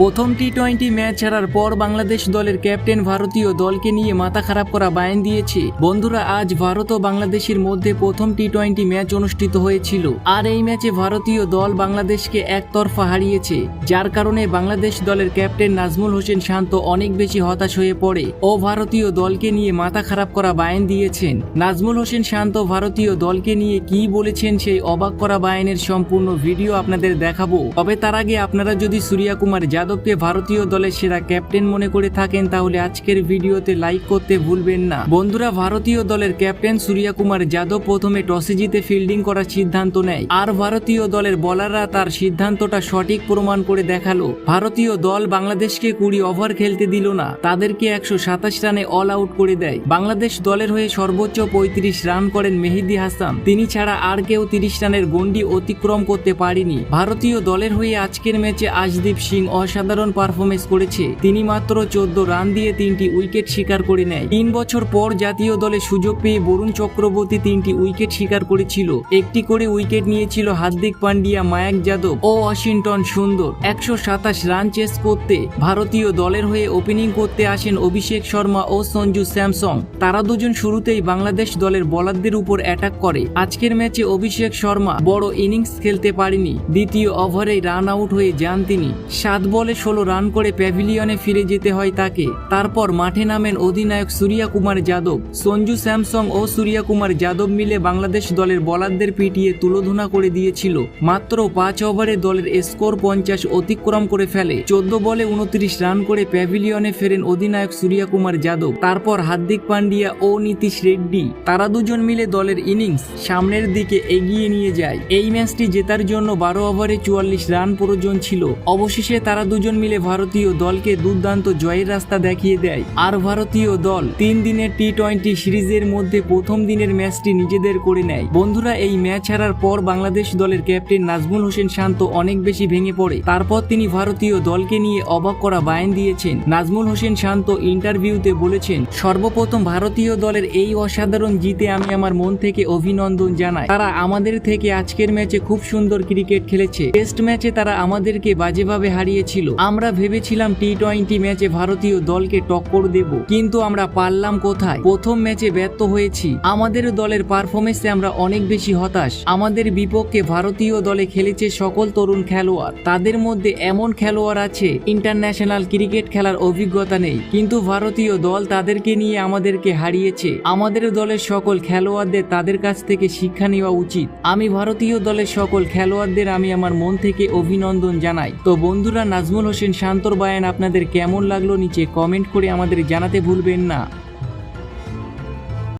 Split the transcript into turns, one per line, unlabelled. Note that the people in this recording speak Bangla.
প্রথম টি টোয়েন্টি ম্যাচ ছাড়ার পর বাংলাদেশ দলের ক্যাপ্টেন ভারতীয় দলকে নিয়ে মাথা খারাপ করা বায়ন দিয়েছে। বন্ধুরা, আজ ভারত ও বাংলাদেশের মধ্যে প্রথম টি টোয়েন্টি ম্যাচ অনুষ্ঠিত হয়েছিল। আর এই ম্যাচে ভারতীয় দল বাংলাদেশকে একতরফা হারিয়েছে, যার কারণে বাংলাদেশ দলের ক্যাপ্টেন নাজমুল হোসেন শান্ত অনেক বেশি হতাশ হয়ে পড়ে ও ভারতীয় দলকে নিয়ে মাথা খারাপ করা বায়ান দিয়েছেন। নাজমুল হোসেন শান্ত ভারতীয় দলকে নিয়ে কি বলেছেন সেই অবাক করা বায়ানের সম্পূর্ণ ভিডিও আপনাদের দেখাবো। তবে তার আগে আপনারা যদি সূর্যা কুমার যাদবকে ভারতীয় দলের সেরা ক্যাপ্টেন মনে করে থাকেন, তাহলে আজকের ভিডিওতে লাইক করতে ভুলবেন না। বন্ধুরা, ভারতীয় দলের ক্যাপ্টেন সূর্যা কুমার যাদব প্রথমে টসে জিতে ফিল্ডিং করার সিদ্ধান্ত নেয়। আর ভারতীয় দলের বলাররা তার সিদ্ধান্তটা সঠিক প্রমাণ করে দেখাল। ভারতীয় দল বাংলাদেশকে কুড়ি ওভার খেলতে দিল না, তাদেরকে একশো সাতাশ রানে অল আউট করে দেয়। বাংলাদেশ দলের হয়ে সর্বোচ্চ পঁয়ত্রিশ রান করেন মেহেদি হাসান। তিনি ছাড়া আর কেউ তিরিশ রানের গন্ডি অতিক্রম করতে পারেনি। ভারতীয় দলের হয়ে আজকের ম্যাচে আজদীপ সিং অসাধারণ পারফরমেন্স করেছে। তিনি মাত্র চোদ্দ রান দিয়ে তিনটি উইকেট শিকার করে নেয়। তিন বছর পর জাতীয় দলে সুযোগ পেয়ে বরুণ চক্রবর্তী তিনটি উইকেট শিকার করেছিল। একটি করে উইকেট নিয়েছিল হার্দিক পান্ডিয়া মায়াক যাদব ও ওয়াশিংটন সুন্দর। একশো সাতাশ রান চেস করতে ভারতীয় দলের হয়ে ওপেনিং করতে আসেন অভিষেক শর্মা ও সঞ্জু স্যামসং। তারা দুজন শুরুতেই বাংলাদেশ দলের বলারদের উপর অ্যাটাক করে। আজকের ম্যাচে অভিষেক শর্মা বড় ইনিংস খেলতে পারেনি। দ্বিতীয় ওভারে রান আউট হয়ে যান তিনি। সাত বলে ষোলো রান করে প্যাভিলিয়নে ফিরে যেতে হয় তাকে। তারপর মাঠে নামেন অধিনায়ক সূর্যা কুমার যাদব। সঞ্জু স্যামসং ও সূর্যা কুমার যাদব মিলে বাংলাদেশ দলের বলারদের পিটিয়ে তুলোধনা করে দিয়েছিল। মাত্র পাঁচ ওভারে দলের স্কোর পঞ্চাশ অতিক্রম করে ফেলে। চোদ্দ বলে উনত্রিশ রান করে প্যাভিলিয়নে ফেরেন অধিনায়ক সূর্যা কুমার যাদব। তারপর হার্দিক পান্ডিয়া ও নীতিশ রেড্ডি, তারা দুজন মিলে দলের ইনিংস সামনের দিকে এগিয়ে নিয়ে যায়। এই ম্যাচটি জেতার জন্য বারো ওভারে চুয়াল্লিশ রান প্রয়োজন ছিল। অবশেষে তারা দুজন মিলে ভারতীয় দলকে দুর্দান্ত জয়ের রাস্তা দেখিয়ে দেয়। আর ভারতীয় দল তিন দিনের টি টোয়েন্টি সিরিজের মধ্যে প্রথম দিনের ম্যাচটি নিজেদের করে নেয়। বন্ধুরা, এই ম্যাচ হারার পর বাংলাদেশ দলের ক্যাপ্টেন নাজমুল হোসেন শান্ত অনেক বেশি ভেঙে পড়ে। তারপর তিনি ভারতীয় দলকে নিয়ে অবাক করা বায়ান দিয়েছেন। নাজমুল হোসেন শান্ত ইন্টারভিউতে বলেছেন, সর্বপ্রথম ভারতীয় দলের এই অসাধারণ জিতে আমি আমার মন থেকে অভিনন্দন জানাই। তারা আমাদের থেকে আজকের ম্যাচে খুব সুন্দর ক্রিকেট খেলেছে। টেস্ট ম্যাচে তারা আমাদেরকে বাজেভাবে হারিয়েছিল। আমরা ভেবেছিলাম টি টোয়েন্টি ম্যাচে ভারতীয় দলকে টক্কর দেব, কিন্তু আমরা পারলাম কোথায়? প্রথম ম্যাচে ব্যর্থ হয়েছি। আমাদের দলের পারফরমেন্সে আমরা অনেক বেশি হতাশ। আমাদের বিপক্ষে ভারতীয় দলে খেলেছে সকল তরুণ খেলোয়াড়। তাদের মধ্যে এমন খেলোয়াড় আছে, ইন্টারন্যাশনাল ক্রিকেট খেলার অভিজ্ঞতা নেই, কিন্তু ভারতীয় দল তাদেরকে নিয়ে আমাদেরকে হারিয়েছে। আমাদের দলের সকল খেলোয়াড়দের তাদের কাছ থেকে শিক্ষা নেওয়া উচিত। আমি ভারতীয় দলের সকল খেলোয়াড়দের আমি আমার মন থেকে অভিনন্দন জানাই। তো বন্ধুরা নাজমুল হোসেন শান্তর বায়ান আপনাদের কেমন লাগল নিচে কমেন্ট করে আমাদের জানাতে ভুলবেন না।